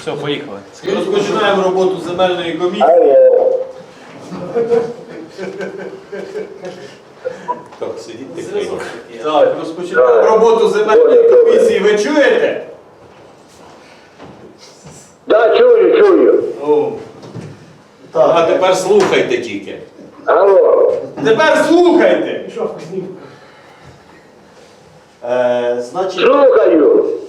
Все, поїхали. Розпочинаємо роботу земельної комісії. Так, сидіть. Так, розпочинаємо роботу земельної комісії. Ви чуєте? Да, чую, чую. О. А тепер слухайте тільки. Алло. Тепер слухайте. Е, значить, Слухаю.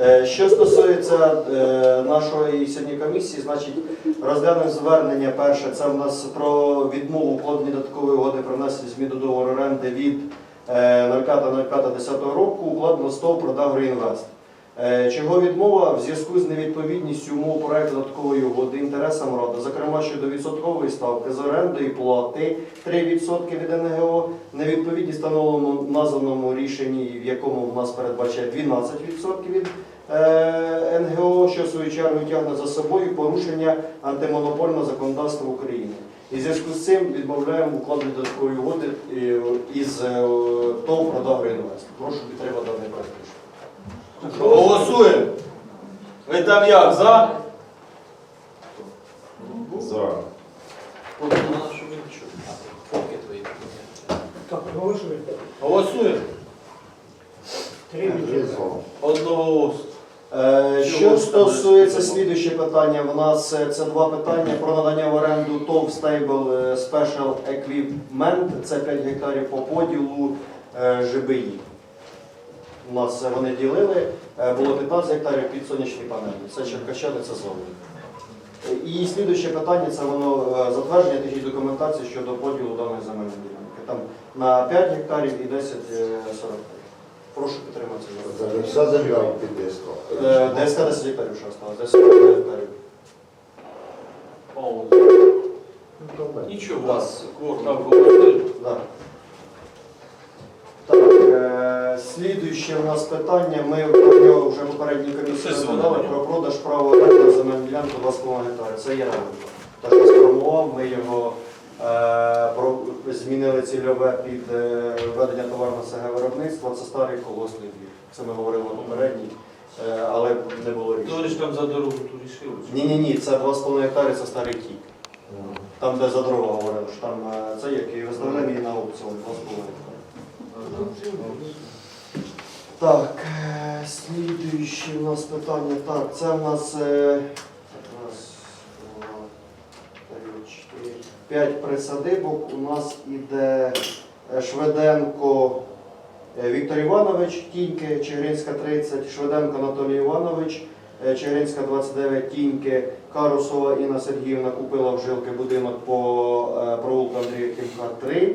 Е, що стосується е, нашої сьогодні комісії, значить, розглянув звернення перше. Це в нас про відмову укладення додаткової угоди про внесення змін до договору оренди від е, 05.05.10 року укладено з ТОВ «Продагроінвест». Е, Чого відмова в зв'язку з невідповідністю умов проекту додаткової угоди інтересам ради, зокрема щодо відсоткової ставки з оренди і плати 3% від НГО, невідповідність встановленому названому рішенні, в якому в нас передбачає 12% від е, НГО, що в свою чергу тягне за собою порушення антимонопольного законодавства України. І в зв'язку з цим відмовляємо укладення додаткової угоди е, із е, ТОВ «Продагроінвест». Прошу підтримати даний проект. Голосуємо. Ви там як? За? За. Так, голосуємо. Голосуємо. Три. Одного голосу. Е, Що стосується слідуюче питання, в нас е, це два питання про надання в оренду ТОВ Stable е, Special Equipment, це 5 гектарів по поділу е, ЖБІ. У нас е, вони ділили, е, було 15 гектарів під сонячні панелі. Це Черкащани, це зовні. І слідуюче питання це воно е, затвердження технічної документації щодо поділу даної земельної ділянки. Там на 5 гектарів і 10 е, 40. Прошу підтримати вся земля під. Е, ДСК 10 гектарів ще осталось, 10 гектарів. Нічого, у вас голосуємо. Да. Так, е, слідуюче у нас питання. Ми про нього вже попередній комісії зведення. про продаж права на земельну ділянку 2,5 гектари. Це є ринок. Те, що сформував, ми його змінили цільове під е, ведення товарного СГ виробництва. Це старий колосний двір. Це ми говорили попередній, е, але не було рішення. Ж там за дорогу ту рішив? Ні, ні, ні, це 2,5 гектари, це старий кік. Там, де за дорогу говорили, що там е, це як і виставляємо її на аукціон 2,5 гектари. Так, е, слідуюче у нас питання. Так, це в нас 5 присадибок у нас іде е, Шведенко е, Віктор Іванович, Тіньки, Чигиринська 30, Шведенко Анатолій Іванович, е, Чигиринська 29, Тіньки, Карусова Інна Сергіївна купила в жилки будинок по провулку Андрія Кімка 3.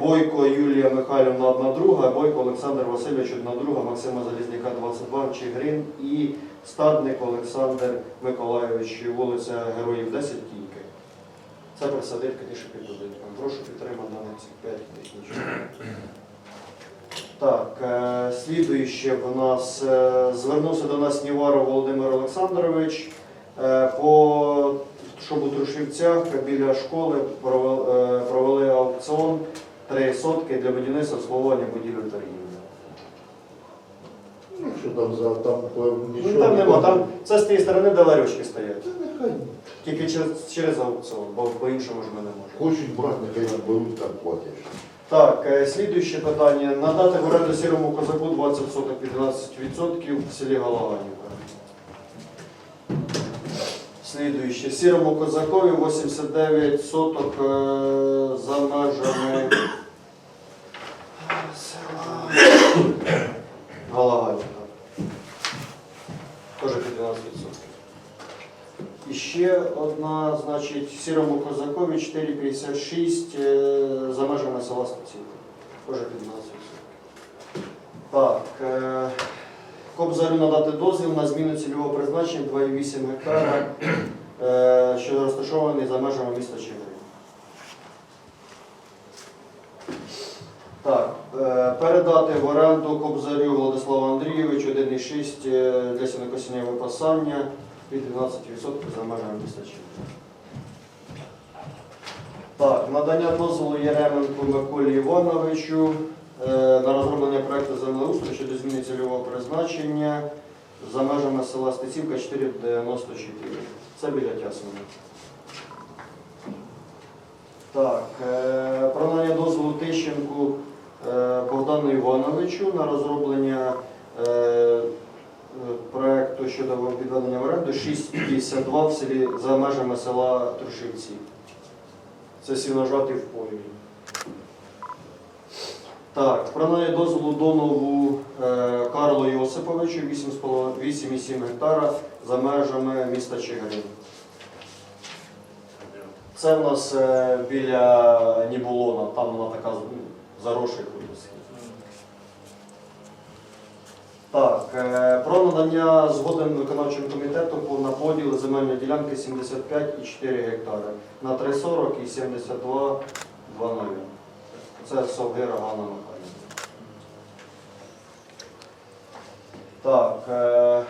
Бойко Юлія Михайлівна, одна друга, Бойко Олександр Васильович, одна друга, Максима Залізняка, 22, Чигрин і стадник Олександр Миколайович, вулиця Героїв 10. Це присадибки ті, що під будинком. Прошу підтримати даних цих 5 технічних. Так, е, слідуюче в нас е, звернувся до нас Ніваров Володимир Олександрович. Е, По щоб у Трушівцях біля школи провели, е, провели аукціон три сотки для будівництва обслуговування будівель торгівлі. Що там за там нічого. Ну там нема, там це з тієї сторони, де ларьочки стоять. Та нехай Тільки через, через аукціон, бо по-іншому ж ми не можемо. хочуть брати, нехай беруть, так платять. Так, е, слідуюче питання. Надати в оренду сірому козаку 20 соток під 12% в селі Галаганівка. Слідуюче. Сірому козакові 89 соток е, за межами села Галаганівка. Теж під 12%. І ще одна, значить, сірому козакові 4,56 е, за межами села Стацівка. Теж під 12%. Так. е, Кобзарю надати дозвіл на зміну цільового призначення 2,8 гектара, е, що розташований за межами міста Чигирин. Так, е, передати в оренду Кобзарю Владиславу Андрійовичу 1,6 е, для сінокосіння випасання під 12% за межами міста Так, надання дозволу Яременку Миколі Івановичу е, на розроблення проекту землеустрою щодо зміни цільового призначення за межами села Стецівка 494. Це біля Тясмина. Так, е, про надання дозволу Тищенку е, Богдану Івановичу на розроблення е, щодо відведення в оренду 652 в селі за межами села Трушівці. Це сіножати в полі. Так, про надання дозволу Донову е, Карлу Йосиповичу 8,7 гектара за межами міста Чигирин. Це в нас е, біля Нібулона, там вона така ну, заросша кудись. Так, е, про надання згоден виконавчим комітетом по- на поділ земельної ділянки 75,4 гектари на 3,40 і 72,2 Це Совгира Ганна Михайлівна. Так, е,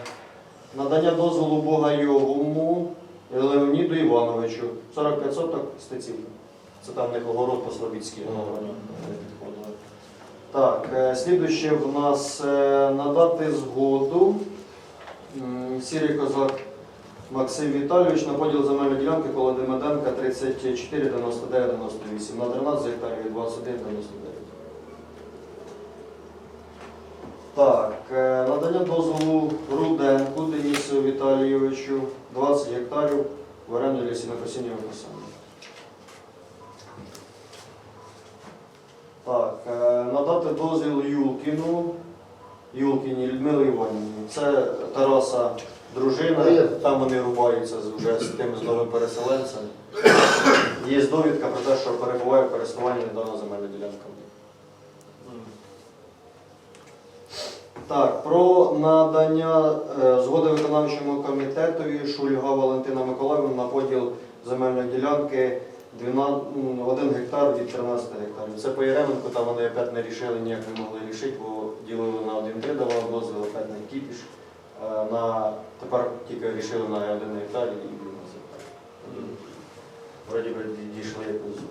надання дозволу Богайовому Леоніду Івановичу 45 соток стецівка. Це там в них огород по Слобідській. Так, е, слідуще в нас е, надати згоду Сірий козак Максим Віталійович на поділ земельної ділянки коло Демиденка 34 99 98 на 13 гектарів 21 99. Так, е, надання дозволу Руденку Денису Віталійовичу 20 гектарів в оренду для сінокосіння виписання. Так, е, надати дозвіл Юлкіну, Юлкіні Людмилі Іванівні. Це Тараса дружина, там вони рубаються вже з тим з новим переселенцем. Є довідка про те, що перебуває в користуванні недавно земельна ділянка. Так, про надання е, згоди виконавчому комітетові Шульга Валентина Миколаївна на поділ земельної ділянки 12, м, 1 гектар від 13 гектарів. Це по Єременку, там вони опять не рішили, ніяк не могли рішити, бо ділили на 1 3 давали дозвіл, опять на кіпіш. Е, На, тепер тільки рішили на 1 гектар і 12 гектарів. Вроді би дійшли якось.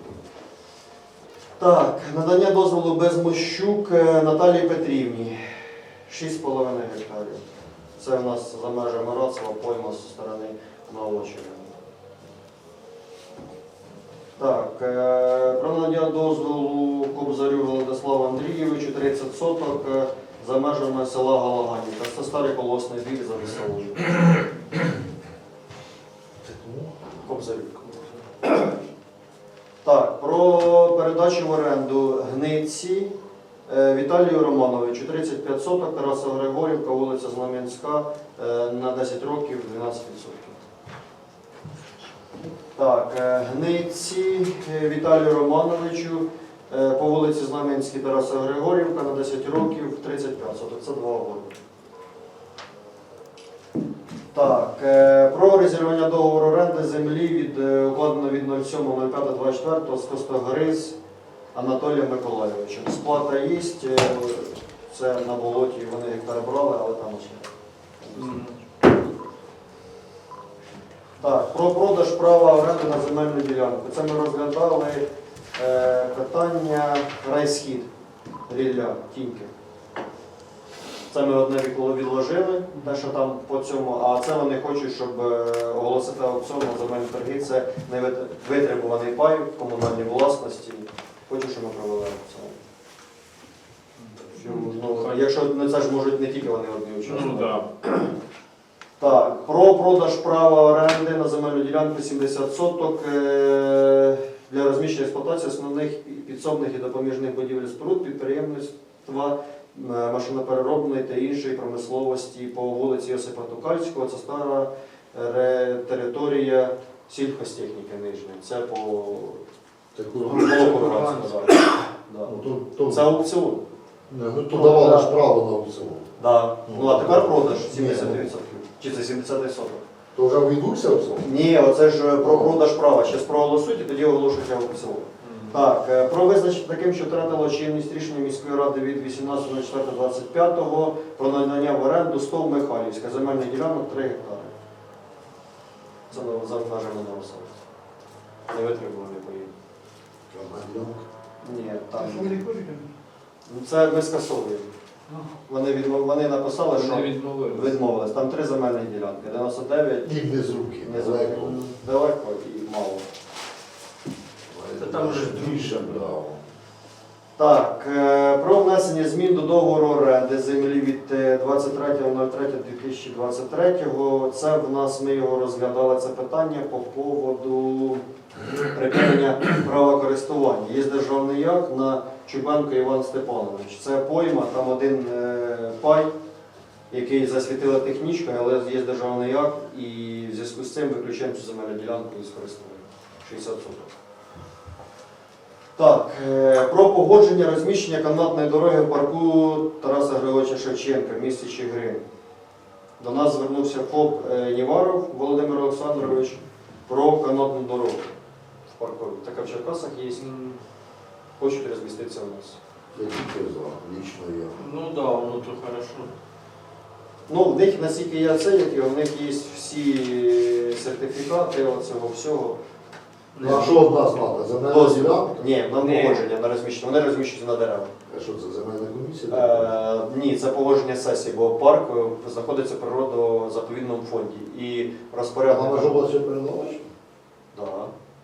Так, надання дозволу Безмощук е, Наталії Петрівні. 6,5 гектарів. Це в нас за межами Рацева, пойма зі сторони Червоного. Так, е, про надання дозволу Кобзарю Владиславу Андрійовичу 30 соток е, за межами села Галаганівка. Це старий колосний двір за веселою. Кобзарю. Так, про передачу в оренду Гниці е, Віталію Романовичу 35 соток, Тараса Григорівка, вулиця Знам'янська на 10 років 12%. Так, е, Гниці е, Віталію Романовичу е, по вулиці Знам'янській Тараса Григорівка на 10 років 35 соток. Це два угоди. Так, про резервування договору оренди землі від укладено від 07.05.24 з Костогриз Анатолієм Миколайовичем. Сплата є, це на болоті вони гектар брали, але там ще. Так, про продаж права оренди на земельну ділянку. Це ми розглядали е, питання райсхід Рілля, Тіньки. Це ми одне віколо відложили, те, що там по цьому, а це вони хочуть, щоб е, оголосити аукціон на земельні торги. Це не вит- витребуваний пай в комунальній власності. Хочу, щоб ми провели аукціон. Ну, якщо не це ж можуть не тільки вони одні участвувати. Так. Про продаж права оренди на земельну ділянку 70 соток е, для розміщення експлуатації основних підсобних і допоміжних будівель споруд підприємництва е, машинопереробної та іншої промисловості по вулиці Йосипа Тукальського. Це стара територія сільхозтехніки Нижньої. Це по Таку. Да. ну, Це аукціон. Не, ну, то давали ж право на аукціон. Да. Ну а тепер продаж 70%. Чи це 70 соток? То вже відбувся аукціон? Ні, оце ж е, про продаж права. Зараз проголосують і тоді оголошують аукціон. Так, е, про визначення таким, що втратило чинність рішення міської ради від 18.04.25 про надання в оренду 100 Михайлівська, земельний ділянок 3 гектари. Це на- за межами Новоселиця. Не витримуваний поїде. Ні, там. Що вони хочуть? Ну, Це ми скасовуємо. Вони, відмов... вони написали, що Вони відмовилися. відмовились. Там три земельні ділянки. 99, Їх не з руки, не далеко. далеко і мало. Та там вже більше право. Так, е, про внесення змін до договору оренди землі від е, 23.03.2023. Це в нас ми його розглядали це питання по поводу припинення права користування. Є державний акт на Чубенко Іван Степанович. Це пойма, там один е, пай, який засвітила технічка, але є державний акт, і в зв'язку з цим виключаємо цю земельну ділянку із користування. 60 соток. Так, е, про погодження розміщення канатної дороги в парку Тараса Григорьовича Шевченка в місті Чигирин. До нас звернувся ФОП е, Ніваров Володимир Олександрович про канатну дорогу в парку. Така в Черкасах є. Хочуть розміститися у нас. Я тільки за, лічно я. Ну да, воно то хорошо. Ну, в них, наскільки я це, як в них є всі сертифікати оцього всього. Ну, а що од нас треба? Земельна Дозвіл. ділянка? Ні, на Ні. погодження на розміщення. Вони розміщуються на деревах. А що це земельна комісія? Е, ні, це погодження сесії, бо парк е, знаходиться в природозаповідному фонді. І А розпорядник. вас ще передавач? Да,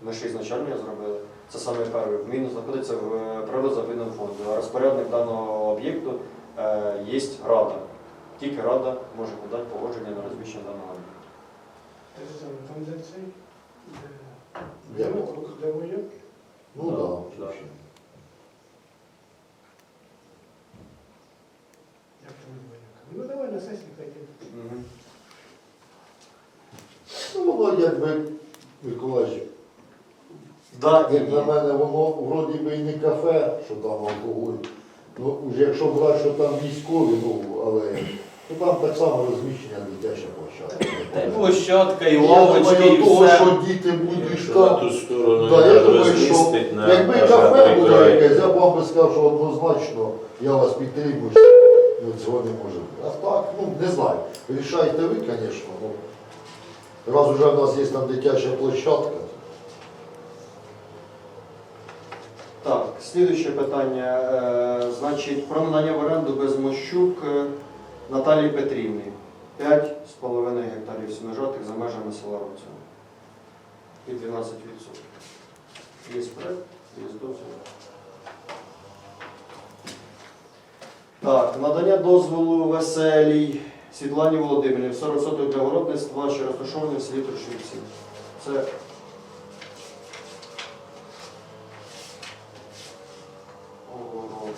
ми ще ізначально зробили. Це саме перше. Він знаходиться в е, природозаповідному фонді. Розпорядник даного об'єкту е, є рада. Тільки рада може подати погодження на розміщення даного об'єкту. Там де цей, Де де воно? де воєнк, Ну Да, так. да. Да, як там не воєнк. Ну давай на сесії хай йде. Мгм. Ну, воно якби, Миколаївич, Да, і як на ні. мене, воно вроді би і не кафе, що там алкоголь. Ну, вже якщо брати, що там військові, ну, але то там так само розміщення дитяча площадка. Та й площадка, і лавочки, і того, все. що діти будуть Що на сторону Да, я думаю, що розмістить на якби кафе було якесь, я б вам би сказав, що однозначно я вас підтримую, ну цього не може бути. А так, ну не знаю. Рішайте ви, звісно. Ну, раз уже в нас є там дитяча площадка. Так, слідуюче питання. Е, значить, про надання в оренду Безмощук е, Наталії Петрівні. 5,5 гектарів сіножатих за межами села Руцево. І 12%. Є проект, є дозвіл. Так, надання дозволу веселій Світлані Володимирівні 40 соток для городництва, що розташовані в селі Трошівці. Це Огород.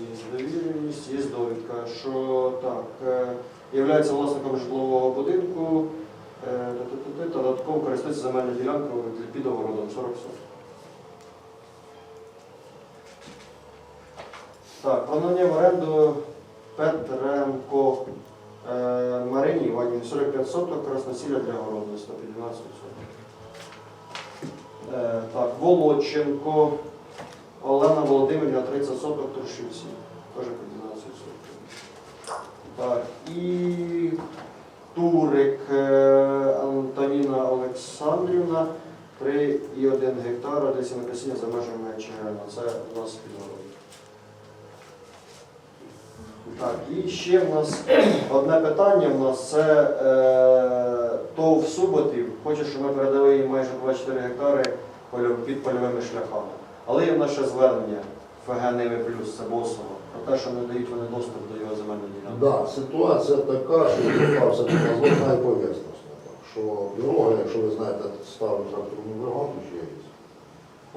Є довіреність, є довідка, що так, е, являється власником житлового будинку, е, та-та-та-та, додатково користується земельною ділянкою під огородом 40 соток. Так, про надання в оренду Петренко е, Марині Іванівні 45 соток, красносілля для під 12 соток. Е, Так, Володченко Олена Володимирівна 30 соток Трушівці. Теж по 12 соток. Так, і Турик е, Антоніна Олександрівна 3,1 гектара для сінокосіння за межами Чигирина. Це у нас підгород. Так, і ще в нас одне питання в нас це е, ТОВ Суботів. Хоче, щоб ми передали їм майже 24 гектари під польовими шляхами. Але є в нас ще звернення ФГ Плюс, це Босово, про те, що не дають вони доступ до його земельної ділянки. Да, ситуація така, що звертався до нас і поверхностна. Що дорога, якщо ви знаєте, стару тракторну бригаду ще є.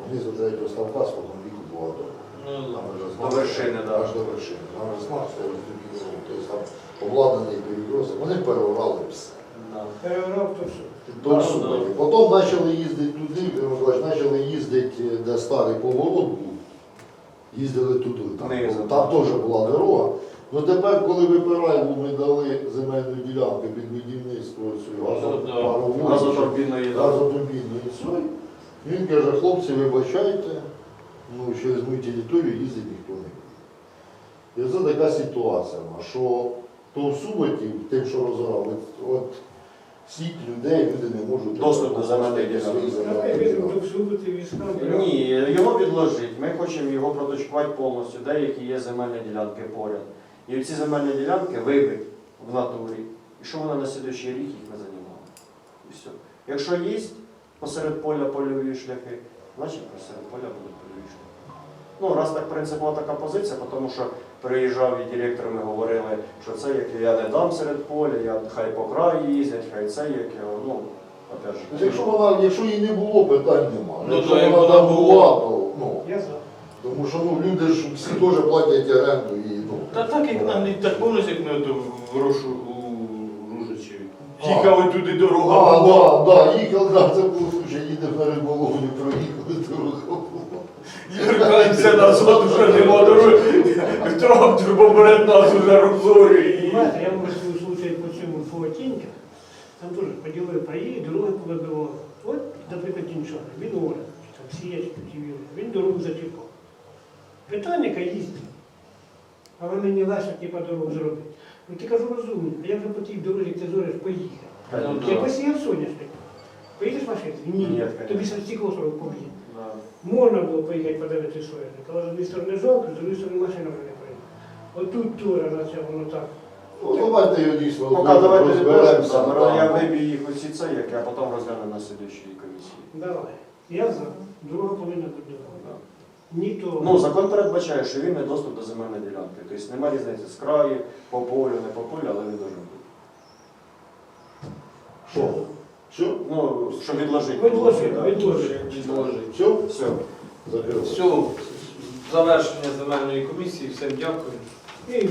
Внизу третього ставка з одного віку була дорога. Ну, Там вже До вершини, да. аж до вершини. Там вже знак стояв роздрібнений, тобто там обладнаний перекресток. Вони переорали все. Да. Переграв то що. До Да, Потім почали їздити туди, почали їздити, де старий поворот був. Їздили туди. Там, там теж була дорога. Ну тепер, коли випираємо, ми дали земельну ділянку під будівництво Газотурбінної цієї, він каже, хлопці, вибачайте, ну, через мою територію їздити ніхто не буде. І це така ситуація, що то в Суботів, тим, що розорали, от сіть людей, люди не можуть Доступ до всюди військам. Ні, його відложить. Ми хочемо його проточкувати повністю, деякі є земельні ділянки поряд. І ці земельні ділянки вибить в натурі. І що вона на слідуючий рік їх не займала. І все. Якщо є посеред поля польові шляхи, значить посеред поля будуть польові. Ну, раз так принципова така позиція, тому що приїжджав і директор, ми говорили, що це як я не дам серед поля, я хай по краю їздять, хай це як я, ну, опять же. Якщо вона, якщо її не було, питань нема. Ну, якщо то як вона вона там була, то ну. Я за. Тому що ну, люди ж всі теж платять оренду і ну. Та так як нам не так повністю, як ми ото в Рошу у Ружичеві. Їхали туди дорога. А, була. да, да, їхав, да, це був случай, їдемо на риболовлю, проїхали дорогу. Вертаємося назад, вже нема дороги. Трактор поперед нас уже розорює. Понимаете, я вам розкажу случай по цьому Фуатінька. Там теж поділили паї, дороги повибивали. От, наприклад, Тінчана, він оре, чи там сіяч, культивірує, він дорогу зачіпав. Питання, яка їздить. А ви мені лише типа дорогу зробити. Ну ти кажу розумно, а як же по тій дорозі ти зориш поїхати? Ну, Я посіяв соняшник. Поїдеш машиною? Ні. Ні, Тобі конечно. стекло 40 поб'є. Да. Можна було поїхати подивитися соняшник, але з однієї сторони жалко, з другої сторони машина вже не поїде. Отут тура на це воно так. Ну, давайте його дійсно Поки давайте розберемося. відложимося, да. я виб'ю їх оці це, як я потім розгляну на слідчій комісії. Давай. Я за. Друга повинна бути дорога. Ні то. Ну, закон передбачає, що він не доступ до земельної ділянки. Тобто немає різниці з краю, по полю, не по полю, але він должен бути. Що? Все? Ну, що відложити. Відложити, відложити. відложити. Все? Все. Закрили. Все, завершення земельної комісії, всім дякую. І.